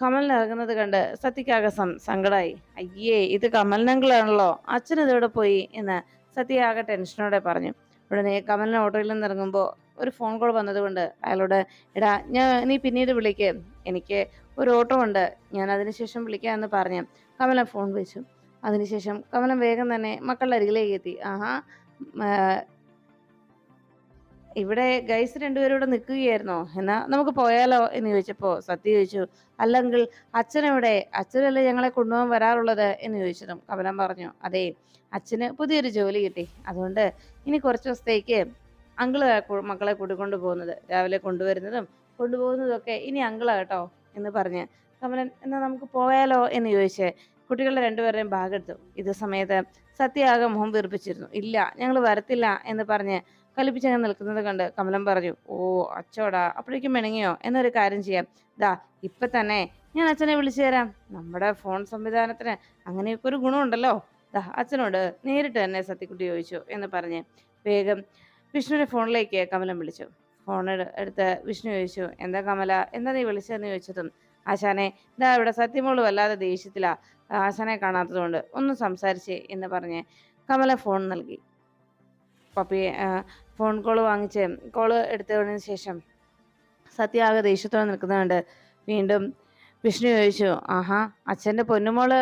കമലിന് ഇറങ്ങുന്നത് കണ്ട് സത്യക്കാകെ സം സങ്കടമായി അയ്യേ ഇത് കമലിനങ്കിളാണല്ലോ. അച്ഛൻ ഇതോടെ പോയി? എന്ന് സത്യ ആകെ ടെൻഷനോടെ പറഞ്ഞു. ഉടനെ കമലിന് ഓട്ടോയിൽ നിന്ന് ഇറങ്ങുമ്പോൾ ഒരു ഫോൺ കോൾ വന്നതുകൊണ്ട് അയാളോട് എടാ ഞാൻ നീ പിന്നീട് വിളിക്കേ. എനിക്ക് ഒരു ഓട്ടോ ഉണ്ട്. ഞാൻ അതിനുശേഷം വിളിക്കാം എന്ന് പറഞ്ഞ് കമലം ഫോൺ വെച്ചു. അതിനുശേഷം കമലം വേഗം തന്നെ മക്കളുടെ അരികിലേക്ക് എത്തി. ആഹാ ഇവിടെ ഗൈസ് രണ്ടുപേരും ഇവിടെ നിൽക്കുകയായിരുന്നോ? എന്നാ നമുക്ക് പോയാലോ? എന്ന് ചോദിച്ചപ്പോ സത്യ ചോദിച്ചു അല്ലെങ്കിൽ അച്ഛനെവിടെ? അച്ഛനല്ലേ ഞങ്ങളെ കൊണ്ടുപോകാൻ വരാറുള്ളത്? എന്ന് ചോദിച്ചതും കമലം പറഞ്ഞു അതെ അച്ഛന് പുതിയൊരു ജോലി കിട്ടി. അതുകൊണ്ട് ഇനി കുറച്ച് ദിവസത്തേക്ക് അങ്കിൾ മക്കളെ കൂട്ടിക്കൊണ്ടു പോകുന്നത് രാവിലെ കൊണ്ടുവരുന്നതും കൊണ്ടുപോകുന്നതും ഒക്കെ ഇനി അങ്കിളാ കേട്ടോ എന്ന് പറഞ്ഞ് കമലൻ എന്നാ നമുക്ക് പോയാലോ എന്ന് ചോദിച്ച് കുട്ടികളുടെ രണ്ടുപേരുടെയും ഭാഗെടുത്തു ഇത് സമയത്ത് സത്യാകെ മുഖം വീർപ്പിച്ചിരുന്നു. ഇല്ല ഞങ്ങൾ വരത്തില്ല എന്ന് പറഞ്ഞ് കലിപ്പിച്ചങ്ങ് നിൽക്കുന്നത് കണ്ട് കമലം പറഞ്ഞു ഓ അച്ചോടാ അപ്പോഴേക്കും മിണങ്ങിയോ? എന്നൊരു കാര്യം ചെയ്യാം. ദാ ഇപ്പൊ തന്നെ ഞാൻ അച്ഛനെ വിളിച്ചു തരാം. നമ്മുടെ ഫോൺ സംവിധാനത്തിന് അങ്ങനെയൊക്കെ ഒരു ഗുണമുണ്ടല്ലോ. ദാ അച്ഛനോട് നേരിട്ട് തന്നെ സത്യക്കുട്ടി ചോദിച്ചു എന്ന് പറഞ്ഞ് വേഗം വിഷ്ണുവിന്റെ ഫോണിലേക്ക് കമലം വിളിച്ചു. ഫോൺ എടുത്ത് വിഷ്ണു ചോദിച്ചു എന്താ കമല എന്താ നീ വിളിച്ചതെന്ന് ചോദിച്ചതും ആശാനെ ഇതാ ഇവിടെ സത്യമോൾ വല്ലാതെ ദേഷ്യത്തിലാ. ആശാനെ കാണാത്തതുകൊണ്ട് ഒന്ന് സംസാരിച്ചേ എന്ന് പറഞ്ഞ് കമല ഫോൺ നൽകി. പപ്പി ഫോൺ കോൾ വാങ്ങിച്ച് കോൾ എടുത്തതിന് ശേഷം സത്യ ആകെ ദേഷ്യത്തോടെ നിൽക്കുന്നുണ്ട് വീണ്ടും വിഷ്ണു ചോദിച്ചു ആഹാ അച്ഛന്റെ പൊന്നുമോൾ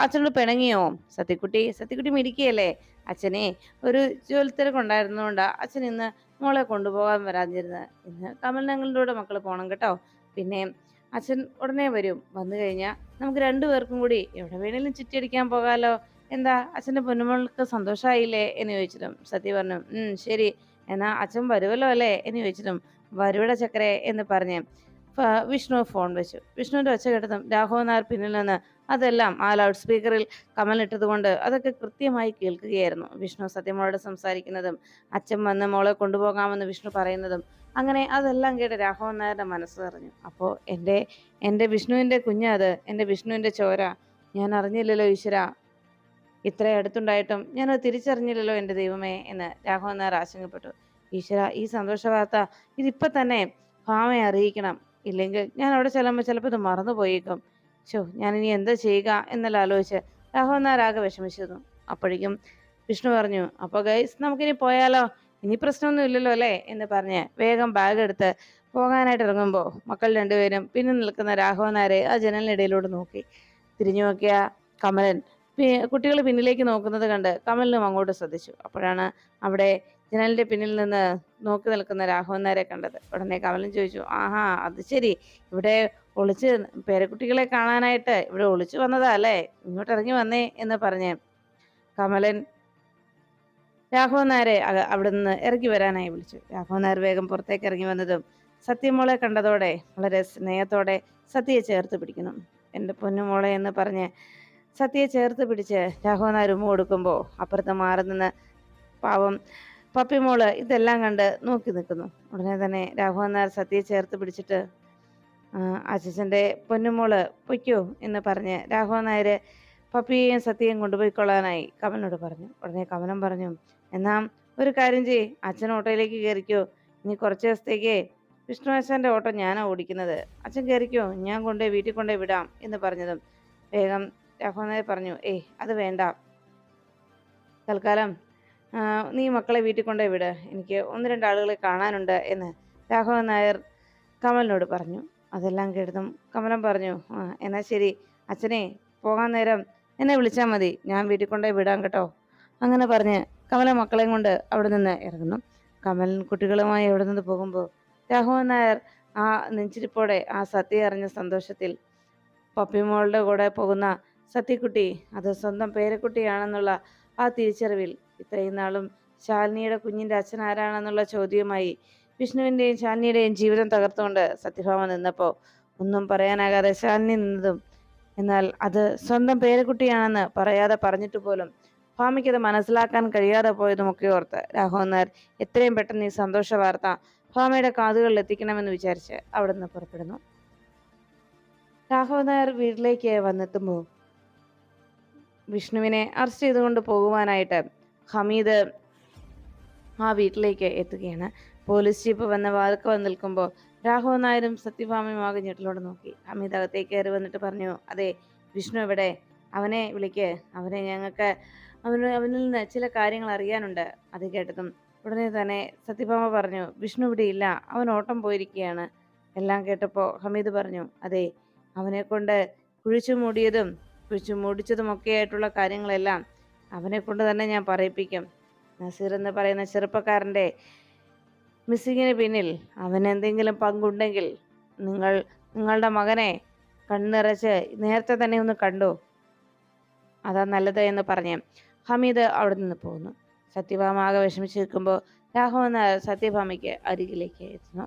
അച്ഛനോട് പിണങ്ങിയോ? സത്യക്കുട്ടി സത്യക്കുട്ടി മിടിക്കുകയല്ലേ അച്ഛനെ ഒരു ജോലിത്തിരക്കുണ്ടായിരുന്നതുകൊണ്ട് അച്ഛൻ ഇന്ന് മോളെ കൊണ്ടുപോകാൻ വരാതിരുന്നത്. ഇന്ന് കമലനങ്ങളുടെ കൂടെ മക്കൾ പോകണം കേട്ടോ. പിന്നെ അച്ഛൻ ഉടനെ വരും. വന്നു കഴിഞ്ഞാൽ നമുക്ക് രണ്ടുപേർക്കും കൂടി എവിടെ വേണേലും ചുറ്റിയടിക്കാൻ പോകാലോ. എന്താ അച്ഛന്റെ പൊന്നുമോൾക്ക് സന്തോഷമായില്ലേ എന്ന് ചോദിച്ചിട്ടും സത്യ പറഞ്ഞു ശരി. എന്നാ അച്ഛൻ വരുമല്ലോ അല്ലേ? എന്ന് ചോദിച്ചിട്ടും വരുവിടെ ചക്കരെ എന്ന് പറഞ്ഞ് വിഷ്ണു ഫോൺ വെച്ചു. വിഷ്ണുവിന്റെ ഒച്ച കേട്ടതും രാഘവൻ നായർ പിന്നിൽ നിന്ന് അതെല്ലാം ആ ലൗഡ് സ്പീക്കറിൽ കമലിട്ടത് കൊണ്ട് അതൊക്കെ കൃത്യമായി കേൾക്കുകയായിരുന്നു. വിഷ്ണു സത്യമോളോട് സംസാരിക്കുന്നതും അച്ഛൻ വന്ന് മോളെ കൊണ്ടുപോകാമെന്ന് വിഷ്ണു പറയുന്നതും അങ്ങനെ അതെല്ലാം കേട്ട് രാഘവൻ നായരുടെ മനസ്സ് നിറഞ്ഞു. അപ്പോൾ എന്റെ എന്റെ വിഷ്ണുവിന്റെ കുഞ്ഞത് എന്റെ വിഷ്ണുവിന്റെ ചോര ഞാൻ അറിഞ്ഞില്ലല്ലോ ഈശ്വര. ഇത്ര അടുത്തുണ്ടായിട്ടും ഞാനത് തിരിച്ചറിഞ്ഞില്ലല്ലോ എന്റെ ദൈവമേ എന്ന് രാഘവൻ നായർ ആശങ്കപ്പെട്ടു. ഈശ്വര ഈ സന്തോഷ വാർത്ത ഇതിപ്പോൾ തന്നെ ഭാമയെ അറിയിക്കണം. ഇല്ലെങ്കിൽ ഞാൻ അവിടെ ചെല്ലുമ്പോൾ ചിലപ്പോൾ ഇത് മറന്നു പോയേക്കും. ഷോ ഇനി എന്താ ചെയ്യുക എന്നെല്ലാം ആലോചിച്ച് രാഘവൻ നായർ ആകെ വിഷമിച്ചിരുന്നു. അപ്പോഴേക്കും വിഷ്ണു പറഞ്ഞു അപ്പോൾ ഗൈസ് നമുക്കിനി പോയാലോ? ഇനി പ്രശ്നമൊന്നും ഇല്ലല്ലോ അല്ലേ എന്ന് പറഞ്ഞ് വേഗം ബാഗ് എടുത്ത് പോകാനായിട്ട് ഇറങ്ങുമ്പോൾ മക്കൾ രണ്ടുപേരും പിന്നെ നിൽക്കുന്ന രാഘവൻ നായരെ ആ ജനലിനിടയിലൂടെ നോക്കി. തിരിഞ്ഞു നോക്കിയ കമലൻ കുട്ടികൾ പിന്നിലേക്ക് നോക്കുന്നത് കണ്ട് കമലിനും അങ്ങോട്ട് ശ്രദ്ധിച്ചു. അപ്പോഴാണ് അവിടെ ജനലിന്റെ പിന്നിൽ നിന്ന് നോക്കി നിൽക്കുന്ന രാഘവൻ കണ്ടത്. ഉടനെ കമലൻ ചോദിച്ചു ആഹാ അത് ശരി. ഇവിടെ ഒളിച്ച് പേരക്കുട്ടികളെ കാണാനായിട്ട് ഇവിടെ ഒളിച്ചു വന്നതാ അല്ലേ? ഇങ്ങോട്ട് ഇറങ്ങി വന്നേ എന്ന് പറഞ്ഞ് കമലൻ രാഘവൻ നായരെ അവിടെ നിന്ന് ഇറങ്ങി വരാനായി വിളിച്ചു. രാഘവൻ നായർ വേഗം പുറത്തേക്ക് ഇറങ്ങി വന്നതും സത്യമോളെ കണ്ടതോടെ വളരെ സ്നേഹത്തോടെ സത്യയെ ചേർത്ത് പിടിക്കുന്നു. എന്റെ പൊന്നുമോളെ എന്ന് പറഞ്ഞ് സത്യയെ ചേർത്ത് പിടിച്ച് രാഘവൻ നായർ ഉമ്മ കൊടുക്കുമ്പോൾ അപ്പുറത്ത് മാറി നിന്ന് പാവം പപ്പിമോൾ ഇതെല്ലാം കണ്ട് നോക്കി നിൽക്കുന്നു. ഉടനെ തന്നെ രാഘവൻ നായർ സത്യയെ ചേർത്ത് പിടിച്ചിട്ട് അച്ഛന്റെ പൊന്നുമോൾ പൊയ്ക്കോ എന്ന് പറഞ്ഞ് രാഘവൻ നായർ പപ്പിയെയും സത്യയും കൊണ്ടുപോയിക്കൊള്ളാനായി കമലിനോട് പറഞ്ഞു. ഉടനെ കവനം പറഞ്ഞു എന്നാ ഒരു കാര്യം ചെയ്യ്. അച്ഛൻ ഓട്ടോയിലേക്ക് കയറിക്കോ ഇനി കുറച്ച് ദിവസത്തേക്ക് വിഷ്ണു അച്ഛന്റെ ഓട്ടോ ഞാനാ ഓടിക്കുന്നത്. അച്ഛൻ കയറിക്കോ ഞാൻ കൊണ്ടുപോയി വീട്ടിൽ കൊണ്ടുപോയി വിടാം എന്ന് പറഞ്ഞതും വേഗം രാഘവൻ നായർ പറഞ്ഞു ഏയ് അത് വേണ്ട. തൽക്കാലം നീ മക്കളെ വീട്ടിൽ കൊണ്ടുപോയി വിട്. എനിക്ക് ഒന്ന് രണ്ട് ആളുകളെ കാണാനുണ്ട് എന്ന് രാഘവൻ നായർ കമലിനോട് പറഞ്ഞു. അതെല്ലാം കേട്ടതും കമലം പറഞ്ഞു ആ എന്നാൽ ശരി. അച്ഛനെ പോകാൻ നേരം എന്നെ വിളിച്ചാൽ മതി. ഞാൻ വീട്ടിൽ കൊണ്ടുപോയി വിടാം കേട്ടോ. അങ്ങനെ പറഞ്ഞ് കമല മക്കളെയും കൊണ്ട് അവിടെ നിന്ന് ഇറങ്ങുന്നു. കമലൻ കുട്ടികളുമായി അവിടെ നിന്ന് പോകുമ്പോൾ രാഘവൻ നായർ ആ നെഞ്ചിരിപ്പോടെ ആ സത്യ അറിഞ്ഞ സന്തോഷത്തിൽ പപ്പിമോളുടെ കൂടെ പോകുന്ന സത്യക്കുട്ടി അത് സ്വന്തം പേരക്കുട്ടിയാണെന്നുള്ള ആ തിരിച്ചറിവിൽ ഇത്രയും നാളും ശാലിനിയുടെ കുഞ്ഞിന്റെ അച്ഛൻ ആരാണെന്നുള്ള ചോദ്യവുമായി വിഷ്ണുവിന്റെയും ശാലിനിയുടെയും ജീവിതം തകർത്തുകൊണ്ട് സത്യഭാമ നിന്നപ്പോൾ ഒന്നും പറയാനാകാതെ ശാലിനി നിന്നതും എന്നാൽ അത് സ്വന്തം പേരക്കുട്ടിയാണെന്ന് പറയാതെ പറഞ്ഞിട്ട് പോലും ഭാമയ്ക്കത് മനസ്സിലാക്കാൻ കഴിയാതെ പോയതുമൊക്കെ ഓർത്ത് രാഘവൻ നായർ എത്രയും പെട്ടെന്ന് ഈ സന്തോഷ വാർത്ത ഭാമയുടെ കാതുകളിൽ എത്തിക്കണമെന്ന് വിചാരിച്ച് അവിടെ നിന്ന് പുറപ്പെടുന്നു. രാഘവൻ നായർ വീട്ടിലേക്ക് വന്നെത്തുമ്പോൾ വിഷ്ണുവിനെ അറസ്റ്റ് ചെയ്തുകൊണ്ട് പോകുവാനായിട്ട് ഹമീദ് ആ വീട്ടിലേക്ക് എത്തുകയാണ്. പോലീസ് ജീപ്പ് വന്ന വാതിൽക്ക് വന്ന് നിൽക്കുമ്പോൾ രാഘവൻ നായരും സത്യഭാമയും ആകെ ഞെട്ടിലോട് നോക്കി. ഹമീദ് അകത്തേക്ക് കയറി വന്നിട്ട് പറഞ്ഞു അതെ വിഷ്ണു എവിടെ? അവനെ വിളിക്ക്. അവനെ ഞങ്ങൾക്ക് അവന് അവനിൽ നിന്ന് ചില കാര്യങ്ങൾ അറിയാനുണ്ട്. അത് കേട്ടതും ഉടനെ തന്നെ സത്യഭാമ പറഞ്ഞു വിഷ്ണു ഇവിടെ ഇല്ല. അവൻ ഓട്ടം പോയിരിക്കുകയാണ്. എല്ലാം കേട്ടപ്പോൾ ഹമീദ് പറഞ്ഞു അതെ അവനെക്കൊണ്ട് കുഴിച്ചു മൂടിയതും കുഴിച്ചു മൂടിച്ചതുമൊക്കെ ആയിട്ടുള്ള കാര്യങ്ങളെല്ലാം അവനെ കൊണ്ട് തന്നെ ഞാൻ പറയിപ്പിക്കും. നസീർ എന്ന് പറയുന്ന ചെറുപ്പക്കാരന്റെ മിസ്സിങ്ങിന് പിന്നിൽ അവന് എന്തെങ്കിലും പങ്കുണ്ടെങ്കിൽ നിങ്ങൾ നിങ്ങളുടെ മകനെ കണ്ണിറച്ച് നേരത്തെ തന്നെ ഒന്ന് കണ്ടു. അതാ നല്ലത് എന്ന് പറഞ്ഞ് ഹമീദ് അവിടെ നിന്ന് പോകുന്നു. സത്യഭാമ ആകെ വിഷമിച്ചിരിക്കുമ്പോൾ രാഘവൻ സത്യഭാമയ്ക്ക് അരികിലേക്ക് എത്തുന്നു.